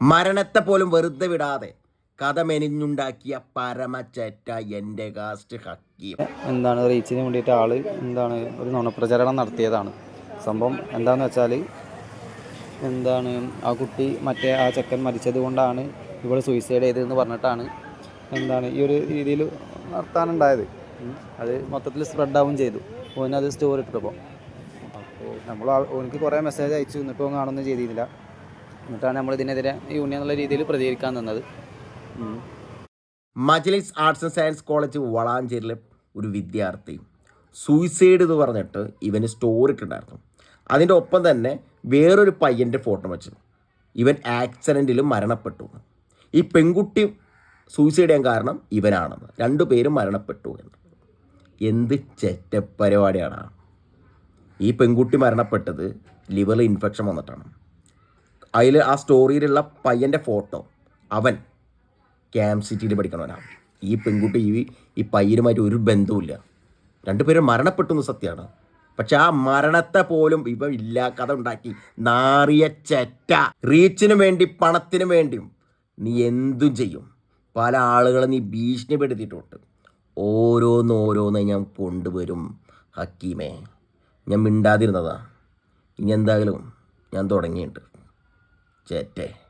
മരണത്തെ പോലും വെറുതെ വിടാതെ കഥ മെനിഞ്ഞുണ്ടാക്കിയ പരമചേറ്റ എന്റെ കാസ്റ്റ് ഹക്കീം. എന്താണ് റീച്ചിന് വേണ്ടിയിട്ട് ആൾ എന്താണ് ഒരു നുണപ്രചരണം നടത്തിയതാണ്. സംഭവം എന്താന്ന് വെച്ചാൽ എന്താണ് ആ കുട്ടി മറ്റേ ആ ചെക്കൻ മരിച്ചത് കൊണ്ടാണ് ഇവൾ സൂയിസൈഡ് ചെയ്തതെന്ന് പറഞ്ഞിട്ടാണ് എന്താണ് ഈ ഒരു രീതിയിൽ നടത്താനുണ്ടായത് അത് മൊത്തത്തിൽ സ്പ്രെഡ് ആവും ചെയ്തു. ഓനത് സ്റ്റോറി ഇട്ടപ്പോൾ അപ്പോൾ നമ്മൾ ഓനിക്ക് കുറേ മെസ്സേജ് അയച്ചു. ഇന്നിപ്പോൾ കാണുന്നു ചെയ്തിരുന്നില്ല. എന്നിട്ടാണ് നമ്മൾ ഇതിനെതിരെ യൂണിയൻ എന്നുള്ള രീതിയിൽ പ്രതികരിക്കാൻ നിന്നത്. Majlis arts and science college വളാഞ്ചേരിലെ ഒരു വിദ്യാർത്ഥി സൂയിസൈഡ് എന്ന് പറഞ്ഞിട്ട് ഇവന് സ്റ്റോറി ഇട്ടിട്ടുണ്ടായിരുന്നു. അതിന്റെ ഒപ്പം തന്നെ വേറൊരു പയ്യന്റെ ഫോട്ടോ വെച്ചു. ഇവൻ ആക്സിഡന്റിൽ മരണപ്പെട്ടു. ഈ പെൺകുട്ടി സൂയിസൈഡ് ചെയ്യാൻ കാരണം ഇവനാണെന്ന്. രണ്ടു പേരും മരണപ്പെട്ടു എന്ന്. എന്ത് ചെറ്റ പരിപാടിയാണ് ഈ പെൺകുട്ടി മരണപ്പെട്ടത് ലിവറിൽ ഇൻഫെക്ഷൻ വന്നിട്ടാണ്. അതിൽ ആ സ്റ്റോറിയിലുള്ള പയ്യന്റെ ഫോട്ടോ. അവൻ ക്യാമ്പ് സിറ്റിയിൽ പഠിക്കണവനാണ് ഈ പെൺകുട്ടി ഈ ഈ പയ്യനുമായിട്ട് ഒരു ബന്ധവുമില്ല. രണ്ടുപേരും മരണപ്പെട്ടു എന്ന് സത്യമാണ്. പക്ഷെ ആ മരണത്തെ പോലും ഇവ ഇല്ല കഥ ഉണ്ടാക്കി. നാറിയ ചെറ്റ. റീച്ചിനു വേണ്ടി പണത്തിനു വേണ്ടിയും നീ എന്തും ചെയ്യും. പല ആളുകളെ നീ ഭീഷണിപ്പെടുത്തിയിട്ടുണ്ട്. ഓരോന്ന് ഓരോന്ന് ഞാൻ കൊണ്ടുവരും ഹക്കീമേ. ഞാൻ മിണ്ടാതിരുന്നതാ. ഇനി എന്തായാലും ഞാൻ തുടങ്ങിയിട്ടുണ്ട്. ചേറ്റേ